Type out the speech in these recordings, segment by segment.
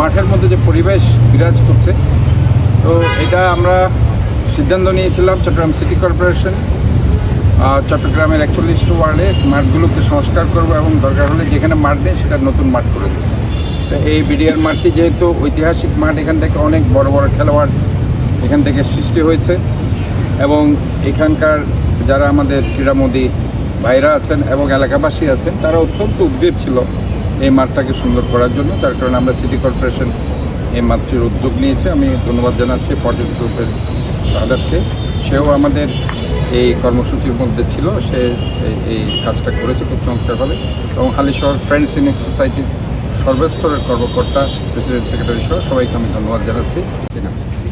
মাঠের মধ্যে যে পরিবেশ বিরাজ করছে, তো এটা আমরা সিদ্ধান্ত নিয়েছিলাম চট্টগ্রাম সিটি কর্পোরেশন চট্টগ্রামের একচল্লিশটি ওয়ার্ডে মাঠগুলোকে সংস্কার করব এবং দরকার হলে যেখানে মাঠ নেই সেটা নতুন মাঠ করে দেবো। তো এই বিডিআর মাঠটি যেহেতু ঐতিহাসিক মাঠ, এখান থেকে অনেক বড় বড় খেলোয়াড় এখান থেকে সৃষ্টি হয়েছে এবং এখানকার যারা আমাদের ক্রীড়ামোদী ভাইরা আছেন এবং এলাকাবাসী আছেন, তারা অত্যন্ত উদ্গ্রীব ছিল। এই মাঠটাকে সুন্দর করার জন্য, যার কারণে আমরা সিটি কর্পোরেশন এই মাঠটির উদ্যোগ নিয়েছে। আমি ধন্যবাদ জানাচ্ছি ফর্টিস গ্রুপের সাদাতকে। সেও আমাদের এই কর্মসূচির মধ্যে ছিল, সে এই- এই কাজটা করেছে খুব চমৎকারভাবে। এবং হালিশহর ফ্রেন্ডস ইন সোসাইটির সর্বস্তরের কর্মকর্তা প্রেসিডেন্ট সেক্রেটারি সহ সবাইকে আমি ধন্যবাদ জানাচ্ছি।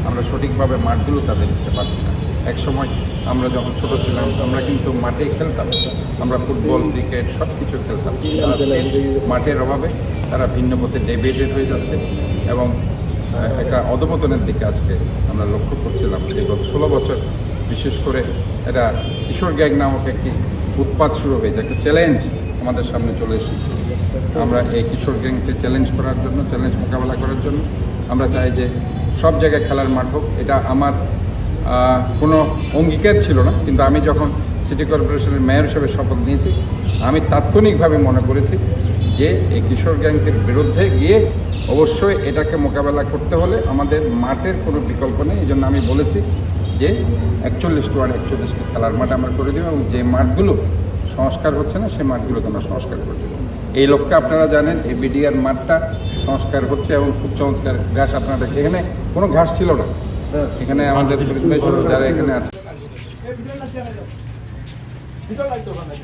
আমরা সঠিকভাবে মাঠগুলো তাদের দিতে পারছি না। এক সময় আমরা যখন ছোট ছিলাম, আমরা কিন্তু মাঠে খেলতাম। আমরা ফুটবল, ক্রিকেট সব কিছু খেলতাম আজকে মাঠের অভাবে তারা ভিন্ন পথে ডেভিয়েটেড হয়ে যাচ্ছে এবং একটা অধপতনের দিকে আজকে আমরা লক্ষ্য করছিলাম। যে গত ষোলো বছর বিশেষ করে এটা কিশোর গ্যাং নামক একটি উৎপাত শুরু হয়েছে একটা চ্যালেঞ্জ আমাদের সামনে চলে এসেছে। আমরা এই কিশোর গ্যাংকে চ্যালেঞ্জ করার জন্য চ্যালেঞ্জ মোকাবেলা করার জন্য আমরা চাই যে সব জায়গায় খেলার মাঠ হোক। এটা আমার কোনো অঙ্গীকার ছিল না, কিন্তু আমি যখন সিটি কর্পোরেশনের মেয়র হিসেবে শপথ নিয়েছি, আমি তাৎক্ষণিকভাবে মনে করেছি যে এই কিশোর গ্যাংকের বিরুদ্ধে গিয়ে অবশ্যই এটাকে মোকাবেলা করতে হলে আমাদের মাঠের কোনো বিকল্প নেই। এই জন্য আমি বলেছি যে একচল্লিশটি ওয়ার্ড একচল্লিশটি খেলার মাঠ আমরা করে দেবো এবং যে মাঠগুলো সংস্কার হচ্ছে না, সেই মাঠগুলোকে আমরা সংস্কার করে দেবো। এই লক্ষ্যে আপনারা জানেন, এই বিডিআর মাঠটা সংস্কার হচ্ছে এবং খুব চমৎকার ঘাস আপনারা এখানে কোনো ঘাস ছিল না। এখানে আমাদের যারা এখানে আছে।